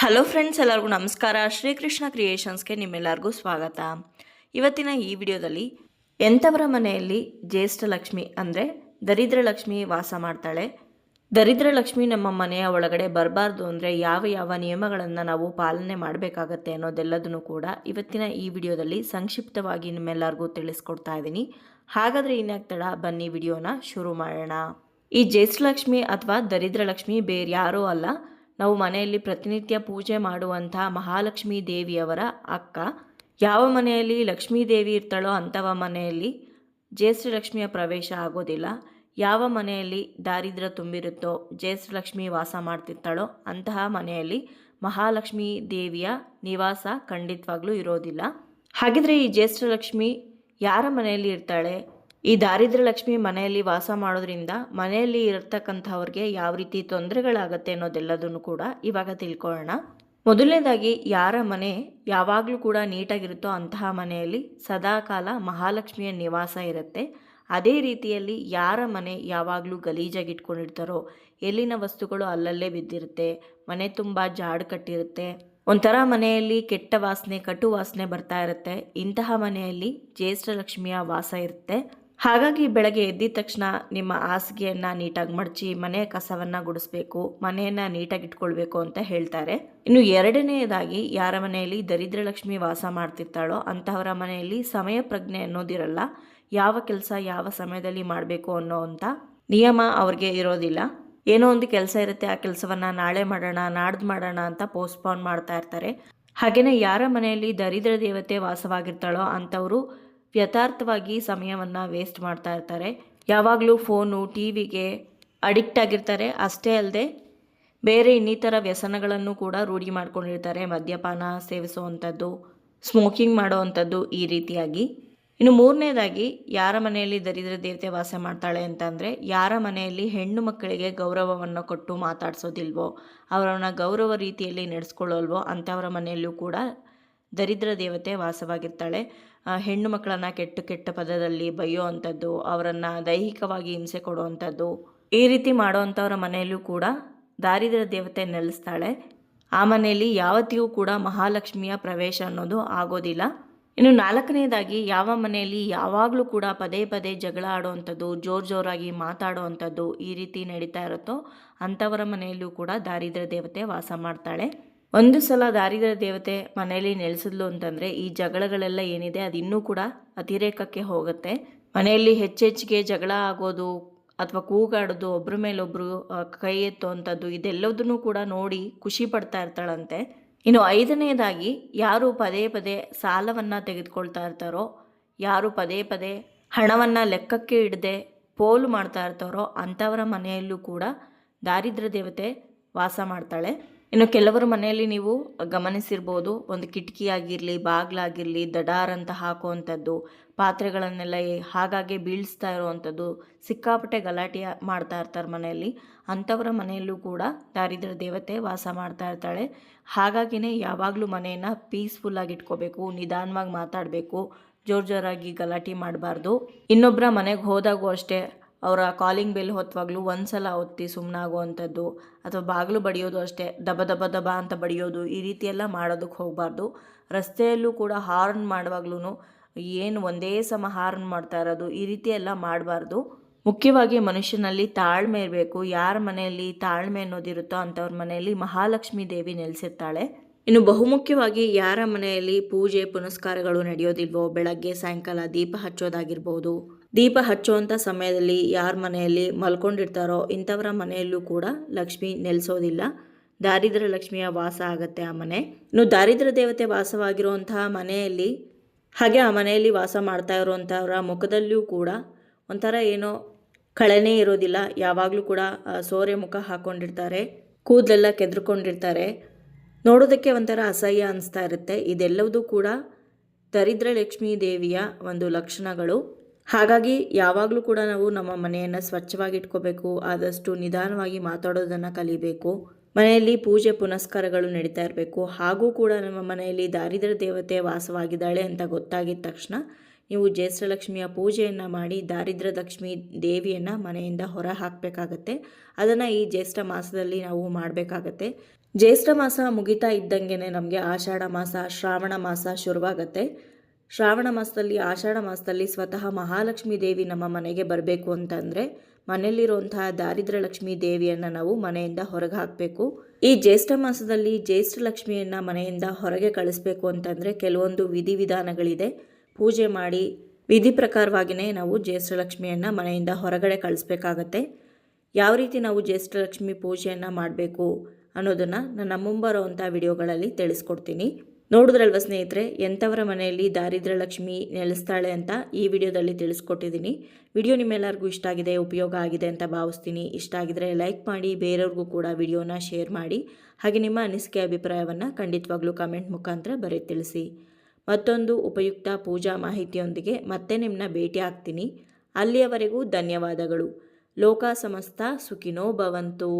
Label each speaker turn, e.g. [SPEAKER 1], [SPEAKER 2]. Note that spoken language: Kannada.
[SPEAKER 1] ಹಲೋ ಫ್ರೆಂಡ್ಸ್ ಎಲ್ಲರಿಗೂ ನಮಸ್ಕಾರ. ಶ್ರೀಕೃಷ್ಣ ಕ್ರಿಯೇಷನ್ಸ್ಗೆ ನಿಮ್ಮೆಲ್ಲರಿಗೂ ಸ್ವಾಗತ. ಇವತ್ತಿನ ಈ ವಿಡಿಯೋದಲ್ಲಿ ಎಂಥವರ ಮನೆಯಲ್ಲಿ ಜ್ಯೇಷ್ಠ ಲಕ್ಷ್ಮಿ ಅಂದರೆ ದರಿದ್ರ ಲಕ್ಷ್ಮಿ ವಾಸ ಮಾಡ್ತಾಳೆ? ದರಿದ್ರ ಲಕ್ಷ್ಮಿ ನಮ್ಮ ಮನೆಯ ಒಳಗಡೆ ಬರಬಾರ್ದು ಅಂದರೆ ಯಾವ ಯಾವ ನಿಯಮಗಳನ್ನು ನಾವು ಪಾಲನೆ ಮಾಡಬೇಕಾಗತ್ತೆ ಅನ್ನೋದೆಲ್ಲದನ್ನು ಕೂಡ ಇವತ್ತಿನ ಈ ವಿಡಿಯೋದಲ್ಲಿ ಸಂಕ್ಷಿಪ್ತವಾಗಿ ನಿಮ್ಮೆಲ್ಲರಿಗೂ ತಿಳಿಸ್ಕೊಡ್ತಾ ಇದ್ದೀನಿ. ಹಾಗಾದರೆ ಇನ್ನಾಗ್ತಾಳ ಬನ್ನಿ ವಿಡಿಯೋನ ಶುರು ಮಾಡೋಣ. ಈ ಜ್ಯೇಷ್ಠಲಕ್ಷ್ಮಿ ಅಥವಾ ದರಿದ್ರ ಲಕ್ಷ್ಮಿ ಬೇರೆ ಯಾರೂ ಅಲ್ಲ ನಾವು ಮನೆಯಲ್ಲಿ ಪ್ರತಿನಿತ್ಯ ಪೂಜೆ ಮಾಡುವಂಥ ಮಹಾಲಕ್ಷ್ಮೀ ದೇವಿಯವರ ಅಕ್ಕ. ಯಾವ ಮನೆಯಲ್ಲಿ ಲಕ್ಷ್ಮೀ ದೇವಿ ಇರ್ತಾಳೋ ಅಂಥವ ಮನೆಯಲ್ಲಿ ಜ್ಯೇಷ್ಠಲಕ್ಷ್ಮಿಯ ಪ್ರವೇಶ ಆಗೋದಿಲ್ಲ. ಯಾವ ಮನೆಯಲ್ಲಿ ದಾರಿದ್ರ್ಯ ತುಂಬಿರುತ್ತೋ, ಜ್ಯೇಷ್ಠಲಕ್ಷ್ಮಿ ವಾಸ ಮಾಡ್ತಿರ್ತಾಳೋ ಅಂತಹ ಮನೆಯಲ್ಲಿ ಮಹಾಲಕ್ಷ್ಮೀ ದೇವಿಯ ನಿವಾಸ ಖಂಡಿತವಾಗ್ಲೂ ಇರೋದಿಲ್ಲ. ಹಾಗಿದ್ರೆ ಈ ಜ್ಯೇಷ್ಠಲಕ್ಷ್ಮಿ ಯಾರ ಮನೆಯಲ್ಲಿ ಇರ್ತಾಳೆ? ಈ ದಾರಿದ್ರ್ಯ ಲಕ್ಷ್ಮಿ ಮನೆಯಲ್ಲಿ ವಾಸ ಮಾಡೋದ್ರಿಂದ ಮನೆಯಲ್ಲಿ ಇರತಕ್ಕಂಥವ್ರಿಗೆ ಯಾವ ರೀತಿ ತೊಂದರೆಗಳಾಗತ್ತೆ ಅನ್ನೋದೆಲ್ಲದನ್ನು ಕೂಡ ಇವಾಗ ತಿಳ್ಕೊಳ್ಳೋಣ. ಮೊದಲನೇದಾಗಿ ಯಾರ ಮನೆ ಯಾವಾಗಲೂ ಕೂಡ ನೀಟಾಗಿರುತ್ತೋ ಅಂತಹ ಮನೆಯಲ್ಲಿ ಸದಾಕಾಲ ಮಹಾಲಕ್ಷ್ಮಿಯ ನಿವಾಸ ಇರುತ್ತೆ. ಅದೇ ರೀತಿಯಲ್ಲಿ ಯಾರ ಮನೆ ಯಾವಾಗಲೂ ಗಲೀಜಾಗಿ ಇಟ್ಕೊಂಡಿರ್ತಾರೋ ಎಲ್ಲಿನ ವಸ್ತುಗಳು ಅಲ್ಲಲ್ಲೇ ಬಿದ್ದಿರುತ್ತೆ, ಮನೆ ತುಂಬ ಜಾಡು ಕಟ್ಟಿರುತ್ತೆ. ಒಂಥರ ಮನೆಯಲ್ಲಿ ಕೆಟ್ಟ ವಾಸನೆ, ಕಟು ವಾಸನೆ ಬರ್ತಾ ಇರುತ್ತೆ. ಇಂತಹ ಮನೆಯಲ್ಲಿ ಜ್ಯೇಷ್ಠ ಲಕ್ಷ್ಮಿಯ ವಾಸ ಇರುತ್ತೆ. ಹಾಗಾಗಿ ಬೆಳಗ್ಗೆ ಎದ್ದಿದ ತಕ್ಷಣ ನಿಮ್ಮ ಹಾಸಿಗೆಯನ್ನು ನೀಟಾಗಿ ಮಡಚಿ ಮನೆಯ ಕಸವನ್ನು ಗುಡಿಸ್ಬೇಕು, ಮನೆಯನ್ನು ನೀಟಾಗಿ ಇಟ್ಕೊಳ್ಬೇಕು ಅಂತ ಹೇಳ್ತಾರೆ. ಇನ್ನು ಎರಡನೆಯದಾಗಿ ಯಾರ ಮನೆಯಲ್ಲಿ ದರಿದ್ರ ಲಕ್ಷ್ಮಿ ವಾಸ ಮಾಡ್ತಿರ್ತಾಳೋ ಅಂತಹವರ ಮನೆಯಲ್ಲಿ ಸಮಯ ಪ್ರಜ್ಞೆ ಅನ್ನೋದಿರಲ್ಲ, ಯಾವ ಕೆಲಸ ಯಾವ ಸಮಯದಲ್ಲಿ ಮಾಡಬೇಕು ಅನ್ನೋ ಅಂತ ನಿಯಮ ಅವ್ರಿಗೆ ಇರೋದಿಲ್ಲ. ಏನೋ ಒಂದು ಕೆಲಸ ಇರುತ್ತೆ, ಆ ಕೆಲಸವನ್ನು ನಾಳೆ ಮಾಡೋಣ, ನಾಡ್ದು ಮಾಡೋಣ ಅಂತ ಪೋಸ್ಟ್ಪೋನ್ ಮಾಡ್ತಾ ಇರ್ತಾರೆ. ಹಾಗೆಯೇ ಯಾರ ಮನೆಯಲ್ಲಿ ದರಿದ್ರ ದೇವತೆ ವಾಸವಾಗಿರ್ತಾಳೋ ಅಂಥವರು ಯಥಾರ್ಥವಾಗಿ ಸಮಯವನ್ನು ವೇಸ್ಟ್ ಮಾಡ್ತಾ ಇರ್ತಾರೆ. ಯಾವಾಗಲೂ ಫೋನು ಟಿ ವಿಗೆ ಅಡಿಕ್ಟ್ ಆಗಿರ್ತಾರೆ. ಅಷ್ಟೇ ಅಲ್ಲದೆ ಬೇರೆ ಇನ್ನಿತರ ವ್ಯಸನಗಳನ್ನು ಕೂಡ ರೂಢಿ ಮಾಡ್ಕೊಂಡಿರ್ತಾರೆ. ಮದ್ಯಪಾನ ಸೇವಿಸುವಂಥದ್ದು ಸ್ಮೋಕಿಂಗ್ ಮಾಡೋವಂಥದ್ದು ಈ ರೀತಿಯಾಗಿ. ಇನ್ನು ಮೂರನೇದಾಗಿ, ಯಾರ ಮನೆಯಲ್ಲಿ ದರಿದ್ರ ದೇವತೆ ವಾಸ ಮಾಡ್ತಾಳೆ ಅಂತಂದರೆ ಯಾರ ಮನೆಯಲ್ಲಿ ಹೆಣ್ಣು ಮಕ್ಕಳಿಗೆ ಗೌರವವನ್ನು ಕೊಟ್ಟು ಮಾತಾಡಿಸೋದಿಲ್ವೋ, ಅವರನ್ನು ಗೌರವ ರೀತಿಯಲ್ಲಿ ನಡೆಸ್ಕೊಳ್ಳೋಲ್ವೋ ಅಂಥವರ ಮನೆಯಲ್ಲೂ ಕೂಡ ದರಿದ್ರ ದೇವತೆ ವಾಸವಾಗಿರ್ತಾಳೆ. ಹೆಣ್ಣು ಮಕ್ಕಳನ್ನು ಕೆಟ್ಟ ಕೆಟ್ಟ ಪದದಲ್ಲಿ ಬೈಯೋ ಅಂಥದ್ದು ಅವರನ್ನು ದೈಹಿಕವಾಗಿ ಹಿಂಸೆ ಕೊಡುವಂಥದ್ದು, ಈ ರೀತಿ ಮಾಡೋವಂಥವ್ರ ಮನೆಯಲ್ಲೂ ಕೂಡ ದಾರಿದ್ರ ದೇವತೆ ನೆಲೆಸ್ತಾಳೆ. ಆ ಮನೆಯಲ್ಲಿ ಯಾವತ್ತಿಗೂ ಕೂಡ ಮಹಾಲಕ್ಷ್ಮಿಯ ಪ್ರವೇಶ ಅನ್ನೋದು ಆಗೋದಿಲ್ಲ. ಇನ್ನು ನಾಲ್ಕನೇದಾಗಿ, ಯಾವ ಮನೆಯಲ್ಲಿ ಯಾವಾಗಲೂ ಕೂಡ ಪದೇ ಪದೇ ಜಗಳ ಆಡುವಂಥದ್ದು, ಜೋರು ಜೋರಾಗಿ ಮಾತಾಡುವಂಥದ್ದು ಈ ರೀತಿ ನಡೀತಾ ಇರುತ್ತೋ, ಅಂಥವರ ಮನೆಯಲ್ಲೂ ಕೂಡ ದಾರಿದ್ರ ದೇವತೆ ವಾಸ ಮಾಡ್ತಾಳೆ. ಒಂದು ಸಲ ದಾರಿದ್ರ ದೇವತೆ ಮನೆಯಲ್ಲಿ ನೆಲೆಸಿದ್ಲು ಅಂತಂದರೆ ಈ ಜಗಳಗಳೆಲ್ಲ ಏನಿದೆ ಅದು ಇನ್ನೂ ಕೂಡ ಅತಿರೇಕಕ್ಕೆ ಹೋಗುತ್ತೆ. ಮನೆಯಲ್ಲಿ ಹೆಚ್ಚೆಚ್ಚಿಗೆ ಜಗಳ ಆಗೋದು ಅಥವಾ ಕೂಗಾಡೋದು ಒಬ್ಬರ ಮೇಲೊಬ್ಬರು ಕೈ ಎತ್ತುವಂಥದ್ದು, ಇದೆಲ್ಲದನ್ನು ಕೂಡ ನೋಡಿ ಖುಷಿ ಪಡ್ತಾ ಇರ್ತಾಳಂತೆ. ಇನ್ನು ಐದನೇದಾಗಿ ಯಾರು ಪದೇ ಪದೇ ಸಾಲವನ್ನು ತೆಗೆದುಕೊಳ್ತಾ ಇರ್ತಾರೋ, ಯಾರು ಪದೇ ಪದೇ ಹಣವನ್ನು ಲೆಕ್ಕಕ್ಕೆ ಇಡದೆ ಪೋಲು ಮಾಡ್ತಾ ಇರ್ತಾರೋ ಅಂಥವರ ಮನೆಯಲ್ಲೂ ಕೂಡ ದಾರಿದ್ರ ದೇವತೆ ವಾಸ ಮಾಡ್ತಾಳೆ. ಇನ್ನು ಕೆಲವರು ಮನೆಯಲ್ಲಿ ನೀವು ಗಮನಿಸಿರ್ಬೋದು, ಒಂದು ಕಿಟಕಿ ಆಗಿರಲಿ ಬಾಗಿಲಾಗಿರಲಿ ದಡಾರ್ ಅಂತ ಹಾಕುವಂಥದ್ದು, ಪಾತ್ರೆಗಳನ್ನೆಲ್ಲ ಹಾಗಾಗಿ ಬೀಳಿಸ್ತಾ ಇರುವಂಥದ್ದು, ಸಿಕ್ಕಾಪಟ್ಟೆ ಗಲಾಟೆ ಮಾಡ್ತಾ ಇರ್ತಾರೆ ಮನೆಯಲ್ಲಿ. ಅಂಥವರ ಮನೆಯಲ್ಲೂ ಕೂಡ ದಾರಿದ್ರ ದೇವತೆ ವಾಸ ಮಾಡ್ತಾ ಇರ್ತಾಳೆ. ಹಾಗಾಗಿನೇ ಯಾವಾಗಲೂ ಮನೆಯನ್ನು ಪೀಸ್ಫುಲ್ಲಾಗಿ ಇಟ್ಕೋಬೇಕು, ನಿಧಾನವಾಗಿ ಮಾತಾಡಬೇಕು, ಜೋರು ಜೋರಾಗಿ ಗಲಾಟೆ ಮಾಡಬಾರ್ದು. ಇನ್ನೊಬ್ಬರ ಮನೆಗೆ ಹೋದಾಗೂ ಅಷ್ಟೇ. ಅವರ ಕಾಲಿಂಗ್ ಬೆಲ್ ಹೊತ್ತವಾಗ್ಲೂ ಒಂದ್ಸಲ ಒತ್ತಿ ಸುಮ್ಮನಾಗುವಂಥದ್ದು ಅಥವಾ ಬಾಗಿಲು ಬಡಿಯೋದು ಅಷ್ಟೇ, ದಬ ದಬ ದಬ ಅಂತ ಬಡಿಯೋದು, ಈ ರೀತಿ ಎಲ್ಲ ಮಾಡೋದಕ್ಕೆ ಹೋಗಬಾರ್ದು. ರಸ್ತೆಯಲ್ಲೂ ಕೂಡ ಹಾರ್ನ್ ಮಾಡುವಾಗ್ಲೂ ಏನು ಒಂದೇ ಸಮ ಹಾರ್ನ್ ಮಾಡ್ತಾ ಇರೋದು, ಈ ರೀತಿ ಎಲ್ಲ ಮಾಡಬಾರ್ದು. ಮುಖ್ಯವಾಗಿ ಮನುಷ್ಯನಲ್ಲಿ ತಾಳ್ಮೆ ಇರಬೇಕು. ಯಾರ ಮನೆಯಲ್ಲಿ ತಾಳ್ಮೆ ಅನ್ನೋದಿರುತ್ತೋ ಅಂಥವ್ರ ಮನೆಯಲ್ಲಿ ಮಹಾಲಕ್ಷ್ಮೀ ದೇವಿ ನೆಲೆಸಿರ್ತಾಳೆ. ಇನ್ನು ಬಹುಮುಖ್ಯವಾಗಿ ಯಾರ ಮನೆಯಲ್ಲಿ ಪೂಜೆ ಪುನಸ್ಕಾರಗಳು ನಡೆಯೋದಿಲ್ವೋ, ಬೆಳಗ್ಗೆ ಸಾಯಂಕಾಲ ದೀಪ ಹಚ್ಚೋದಾಗಿರ್ಬೋದು ದೀಪ ಹಚ್ಚುವಂಥ ಸಮಯದಲ್ಲಿ ಯಾರ ಮನೆಯಲ್ಲಿ ಮಲ್ಕೊಂಡಿರ್ತಾರೋ ಇಂಥವರ ಮನೆಯಲ್ಲೂ ಕೂಡ ಲಕ್ಷ್ಮಿ ನೆಲೆಸೋದಿಲ್ಲ. ದಾರಿದ್ರ ಲಕ್ಷ್ಮಿಯ ವಾಸ ಆಗತ್ತೆ ಆ ಮನೆ. ಇನ್ನು ದಾರಿದ್ರ ದೇವತೆ ವಾಸವಾಗಿರುವಂತಹ ಮನೆಯಲ್ಲಿ, ಹಾಗೆ ಆ ಮನೆಯಲ್ಲಿ ವಾಸ ಮಾಡ್ತಾ ಇರುವಂಥವರ ಮುಖದಲ್ಲಿಯೂ ಕೂಡ ಒಂಥರ ಏನೋ ಕಳೆನೇ ಇರೋದಿಲ್ಲ. ಯಾವಾಗಲೂ ಕೂಡ ಸೋರೆ ಮುಖ ಹಾಕ್ಕೊಂಡಿರ್ತಾರೆ ಕೂದಲೆಲ್ಲ ಕೆದ್ರಕೊಂಡಿರ್ತಾರೆ. ನೋಡೋದಕ್ಕೆ ಒಂಥರ ಅಸಹ್ಯ ಅನಿಸ್ತಾ ಇರುತ್ತೆ. ಇದೆಲ್ಲವೂ ಕೂಡ ದರಿದ್ರ ಲಕ್ಷ್ಮೀ ದೇವಿಯ ಒಂದು ಲಕ್ಷಣಗಳು. ಹಾಗಾಗಿ ಯಾವಾಗಲೂ ಕೂಡ ನಾವು ನಮ್ಮ ಮನೆಯನ್ನು ಸ್ವಚ್ಛವಾಗಿ ಇಟ್ಕೋಬೇಕು ಆದಷ್ಟು ನಿಧಾನವಾಗಿ ಮಾತಾಡೋದನ್ನು ಕಲಿಬೇಕು. ಮನೆಯಲ್ಲಿ ಪೂಜೆ ಪುನಸ್ಕಾರಗಳು ನಡೀತಾ ಇರಬೇಕು. ಹಾಗೂ ಕೂಡ ನಮ್ಮ ಮನೆಯಲ್ಲಿ ದಾರಿದ್ರ ದೇವತೆ ವಾಸವಾಗಿದ್ದಾಳೆ ಅಂತ ಗೊತ್ತಾಗಿದ್ದ ತಕ್ಷಣ ನೀವು ಜ್ಯೇಷ್ಠಲಕ್ಷ್ಮಿಯ ಪೂಜೆಯನ್ನು ಮಾಡಿ ದಾರಿದ್ರ ಲಕ್ಷ್ಮಿ ದೇವಿಯನ್ನು ಮನೆಯಿಂದ ಹೊರ ಹಾಕಬೇಕಾಗತ್ತೆ ಅದನ್ನು ಈ ಜ್ಯೇಷ್ಠ ಮಾಸದಲ್ಲಿ ನಾವು ಮಾಡಬೇಕಾಗತ್ತೆ. ಜ್ಯೇಷ್ಠ ಮಾಸ ಮುಗಿತಾ ಇದ್ದಂಗೆ ನಮಗೆ ಆಷಾಢ ಮಾಸ, ಶ್ರಾವಣ ಮಾಸ ಶುರುವಾಗತ್ತೆ. ಶ್ರಾವಣ ಮಾಸದಲ್ಲಿ, ಆಷಾಢ ಮಾಸದಲ್ಲಿ ಸ್ವತಃ ಮಹಾಲಕ್ಷ್ಮಿ ದೇವಿ ನಮ್ಮ ಮನೆಗೆ ಬರಬೇಕು ಅಂತಂದರೆ ಮನೆಯಲ್ಲಿರುವಂತಹ ದಾರಿದ್ರ ಲಕ್ಷ್ಮಿ ದೇವಿಯನ್ನು ನಾವು ಮನೆಯಿಂದ ಹೊರಗೆ ಹಾಕಬೇಕು. ಈ ಜ್ಯೇಷ್ಠ ಮಾಸದಲ್ಲಿ ಜ್ಯೇಷ್ಠ ಲಕ್ಷ್ಮಿಯನ್ನು ಮನೆಯಿಂದ ಹೊರಗೆ ಕಳಿಸ್ಬೇಕು ಅಂತಂದರೆ ಕೆಲವೊಂದು ವಿಧಿವಿಧಾನಗಳಿದೆ ಪೂಜೆ ಮಾಡಿ ವಿಧಿ ಪ್ರಕಾರವಾಗಿಯೇ ನಾವು ಜ್ಯೇಷ್ಠ ಲಕ್ಷ್ಮಿಯನ್ನು ಮನೆಯಿಂದ ಹೊರಗಡೆ ಕಳಿಸ್ಬೇಕಾಗತ್ತೆ. ಯಾವ ರೀತಿ ನಾವು ಜ್ಯೇಷ್ಠಲಕ್ಷ್ಮಿ ಪೂಜೆಯನ್ನು ಮಾಡಬೇಕು ಅನ್ನೋದನ್ನು ನನ್ನ ಮುಂಬರುವಂಥ ವಿಡಿಯೋಗಳಲ್ಲಿ ತಿಳಿಸ್ಕೊಡ್ತೀನಿ. ನೋಡಿದ್ರಲ್ವ ಸ್ನೇಹಿತರೆ, ಎಂಥವರ ಮನೆಯಲ್ಲಿ ದಾರಿದ್ರ್ಯ ಲಕ್ಷ್ಮಿ ನೆಲೆಸ್ತಾಳೆ ಅಂತ ಈ ವಿಡಿಯೋದಲ್ಲಿ ತಿಳಿಸ್ಕೊಟ್ಟಿದ್ದೀನಿ. ವಿಡಿಯೋ ನಿಮ್ಮೆಲ್ಲರಿಗೂ ಇಷ್ಟ ಆಗಿದೆ, ಉಪಯೋಗ ಆಗಿದೆ ಅಂತ ಭಾವಿಸ್ತೀನಿ. ಇಷ್ಟ ಆಗಿದ್ರೆ ಲೈಕ್ ಮಾಡಿ, ಬೇರೆಯವ್ರಿಗೂ ಕೂಡ ವಿಡಿಯೋನ ಶೇರ್ ಮಾಡಿ. ಹಾಗೆ ನಿಮ್ಮ ಅನಿಸಿಕೆ ಅಭಿಪ್ರಾಯವನ್ನು ಖಂಡಿತವಾಗ್ಲೂ ಕಮೆಂಟ್ ಮುಖಾಂತರ ಬರೀ ತಿಳಿಸಿ. ಮತ್ತೊಂದು ಉಪಯುಕ್ತ ಪೂಜಾ ಮಾಹಿತಿಯೊಂದಿಗೆ ಮತ್ತೆ ನಿಮ್ಮನ್ನ ಭೇಟಿ ಆಗ್ತೀನಿ. ಅಲ್ಲಿಯವರೆಗೂ ಧನ್ಯವಾದಗಳು. ಲೋಕ ಸಮಸ್ತ ಸುಖಿನೋ ಭವಂತು.